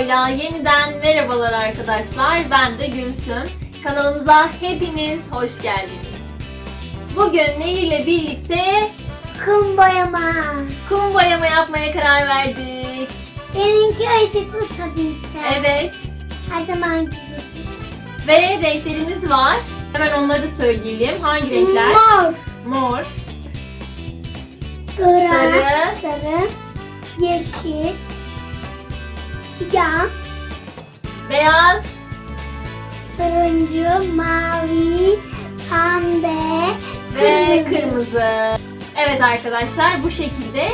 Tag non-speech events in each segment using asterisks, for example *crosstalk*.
videoyla yeniden merhabalar arkadaşlar. Ben de Gülsüm. Kanalımıza hepiniz hoş geldiniz. Bugün Nehir ile birlikte Kum boyama. kum boyama yapmaya karar verdik. Benimki acıklı tabii ki. Evet. Her zaman güzel. Ve renklerimiz var. Hemen onları da söyleyelim. Hangi renkler? Mor. Mor, Sarı. Sarı. Sarı. Yeşil. Siyah. beyaz, Turuncu. Mavi. Pembe. ve kırmızı. Evet arkadaşlar bu şekilde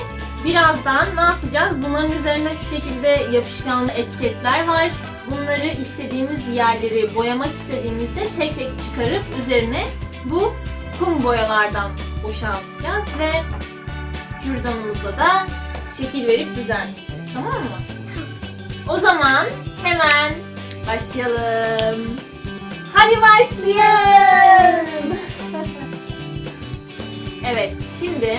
birazdan ne yapacağız? Bunların üzerinde şu şekilde yapışkanlı etiketler var. Bunları istediğimiz yerleri boyamak istediğimizde tek tek çıkarıp üzerine bu kum boyalardan boşaltacağız ve kürdanımızla da şekil verip düzenleyeceğiz. Tamam mı? O zaman hemen başlayalım. Hadi başlayalım. *laughs* Evet, şimdi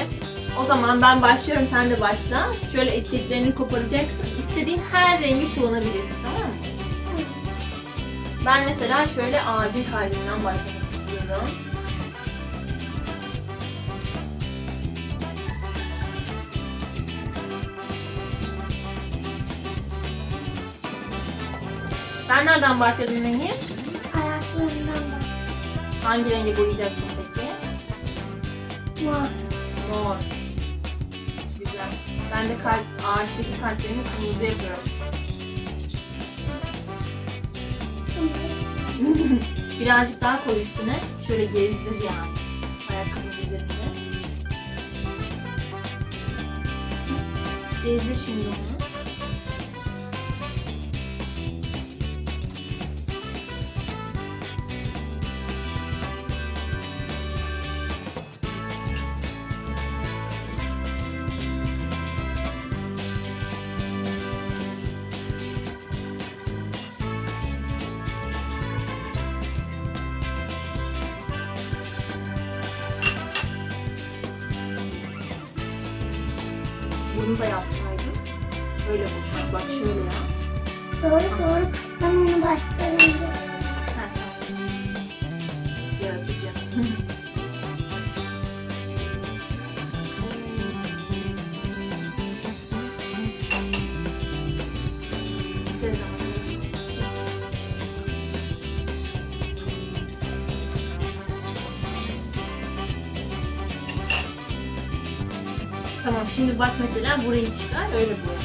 o zaman ben başlıyorum, sen de başla. Şöyle etiketlerini koparacaksın. İstediğin her rengi kullanabilirsin, tamam mı? Ben mesela şöyle ağacın kalbinden başlamak istiyorum. Sen nereden başladın Nehir? Ayaklarından bak. Hangi rengi boyayacaksın peki? Mor. Mor. Güzel. Ben de kalp, ağaçtaki kalplerimi kırmızı yapıyorum. *laughs* Birazcık daha koy üstüne. Şöyle gezdir yani. Ayakkabının üzerinde. Gezdir şimdi onu. Bunu da yapsaydın. Öyle boşalt. Bak şöyle ya. Doğru doğru. Ben onu başka rengi. Yaratıcı. *laughs* şimdi bak mesela burayı çıkar öyle boya.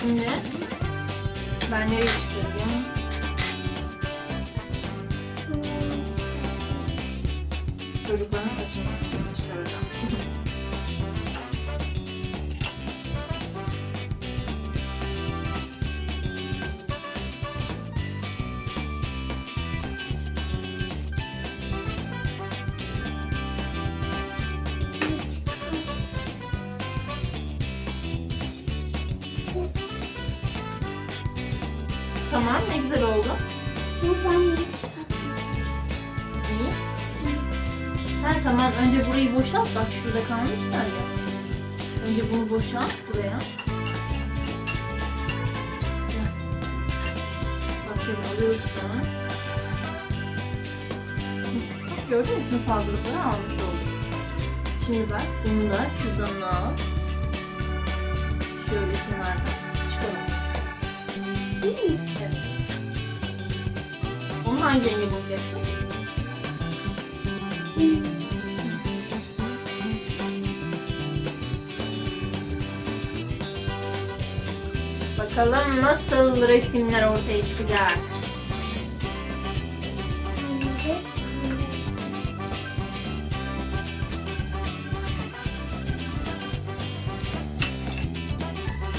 Şimdi ben nereye çıkarıyorum? Tamam ne güzel oldu. İyi. Ha tamam önce burayı boşalt. Bak şurada kalmışlar ya. Önce bunu boşalt buraya. Bak şöyle alıyorsun. Bak gördün mü tüm fazlalıkları almış olduk. Şimdi bak bunu da kürdanına al. Şöyle kenardan çıkalım. İyi. Hangi renge boyayacaksın? Bakalım nasıl resimler ortaya çıkacak.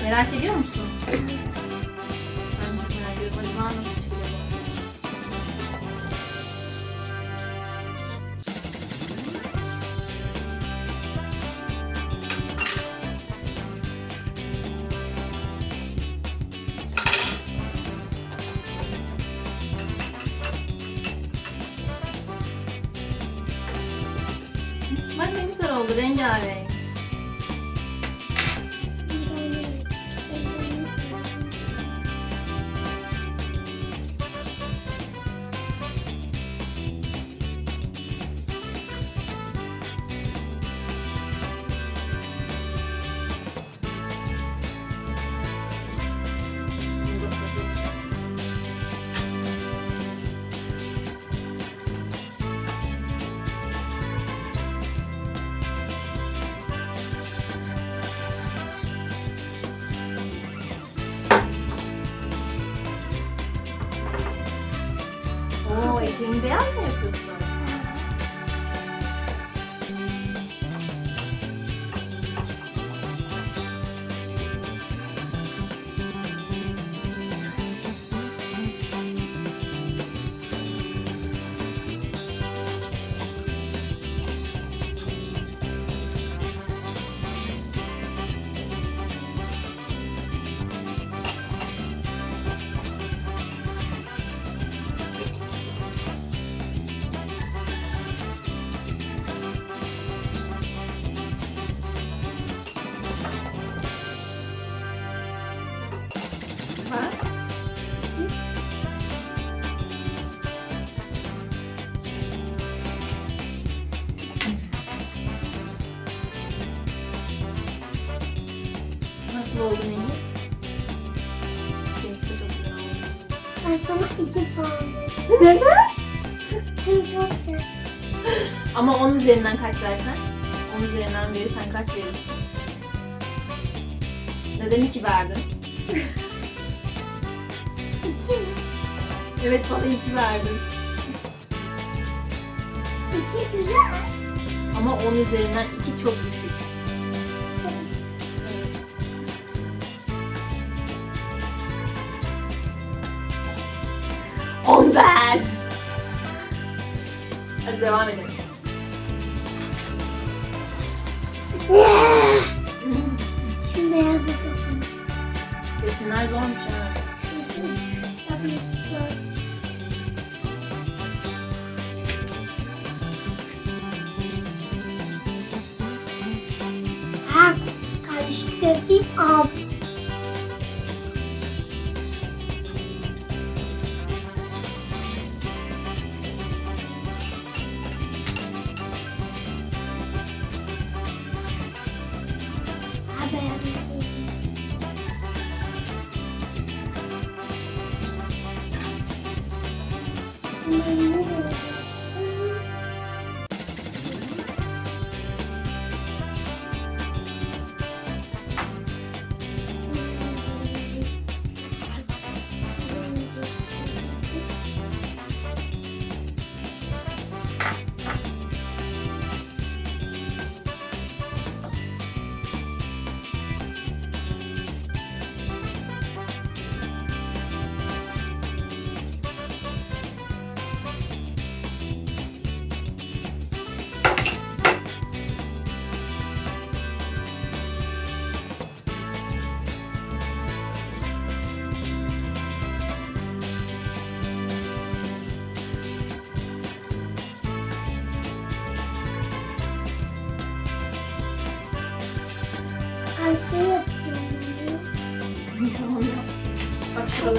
Merak ediyor musun? Rengarenk. Eteğini beyaz mı yapıyorsun? İki puan. Neden? Çünkü çok güzel. Ama 10 üzerinden kaç versen? 10 üzerinden verirsen kaç verirsin? Neden 2 verdin? *laughs* İki mi? Evet bana 2 verdin. İki güzel. Ama 10 üzerinden 2 çok düşük. On ver. Hadi devam edelim. *laughs* Şimdi beyazı tutun. Resimler zormuş ha. Tabii zor. Ha, karıştırdım aldım.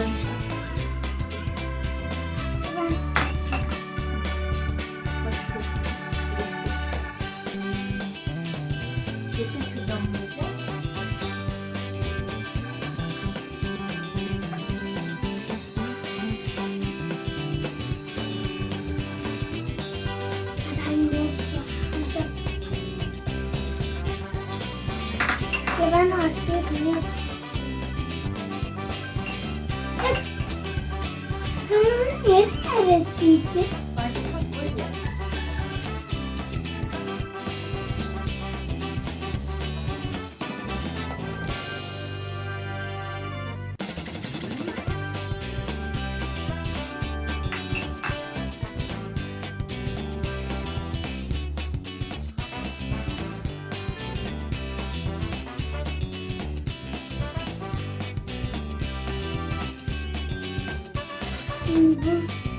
Bak neresiydi? Mm-hmm.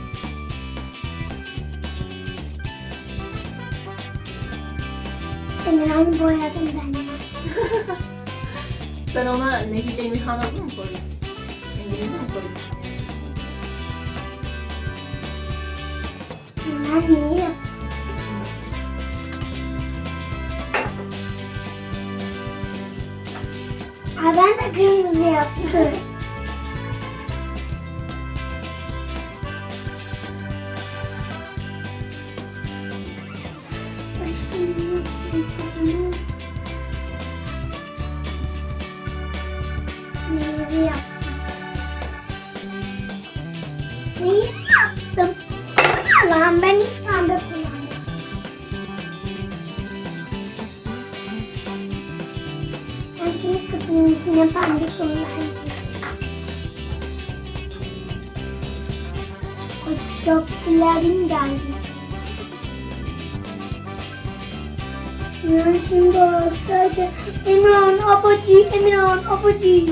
Bu. Emirhan'ı boyadım ben. *laughs* Sen ona Nehir Emirhan adını mı koydun? İngilizce mi koydun? Ben niye yaptım? Aa, ben de kırmızı yaptım. *laughs* içine pembe kullandım. Çilerim geldi. Ben şimdi olsaydı Emirhan apacı, Emirhan apacı.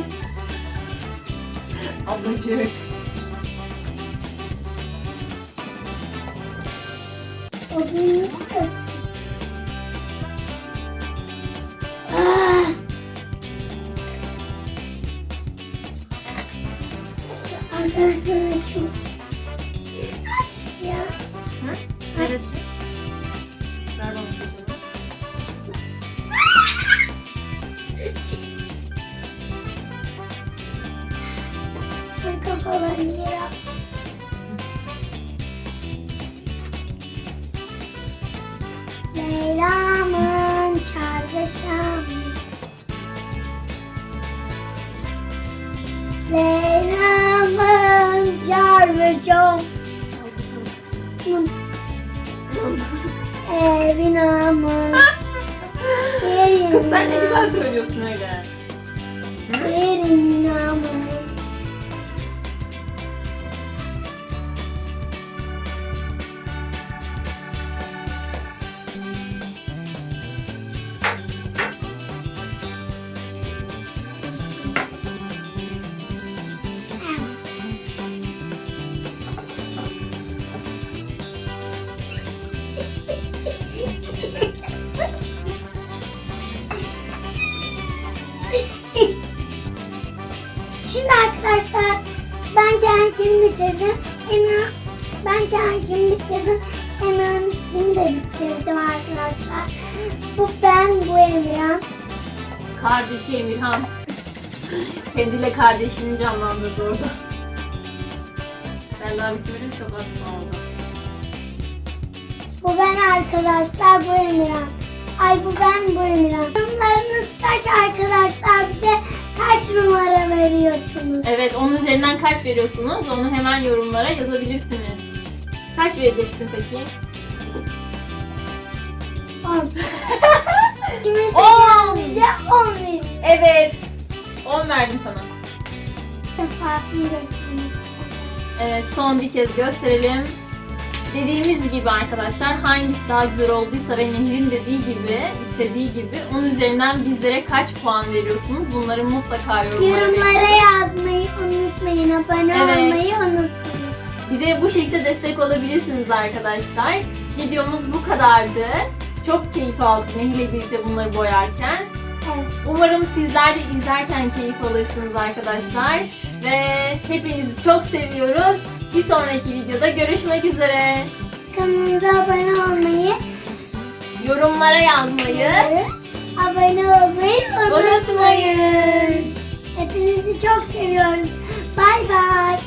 Ablacık. Odunu Ya. Leyla'mın çardaşam. Leyla'mın çardaşam. Evin amın. *laughs* Kız sen ne güzel söylüyorsun öyle. *laughs* Şimdi arkadaşlar ben kendimi bitirdim. Emrah ben kendimi bitirdim. Emrah'ınkini de bitirdim arkadaşlar. Bu ben bu Emrah. Kardeşi Emirhan. Kendiyle kardeşini canlandırdı orada. Ben daha bitirmedim çok az kaldı. Bu ben arkadaşlar bu Emirhan. Ay bu ben bu Emirhan. Yorumlarınız kaç arkadaşlar bize kaç numara veriyorsunuz? Evet onun üzerinden kaç veriyorsunuz? Onu hemen yorumlara yazabilirsiniz. Kaç vereceksin peki? 10. *laughs* Kime On. bize 10 verin. Evet. 10 verdim sana. Defasını göstereyim. Evet son bir kez gösterelim. Dediğimiz gibi arkadaşlar hangisi daha güzel olduysa ve Nehir'in dediği gibi, istediği gibi onun üzerinden bizlere kaç puan veriyorsunuz? Bunları mutlaka yorumlara Yorumlara yazmayı unutmayın. Abone Evet. olmayı unutmayın. Bize bu şekilde destek olabilirsiniz arkadaşlar. Videomuz bu kadardı. Çok keyif aldık Nehir'le birlikte bunları boyarken. Evet. Umarım sizler de izlerken keyif alırsınız arkadaşlar. Ve hepinizi çok seviyoruz. Bir sonraki videoda görüşmek üzere. Kanalımıza abone olmayı, Yorumlara yazmayı abone olmayı unutmayın. unutmayın. Hepinizi çok seviyoruz. Bay bay.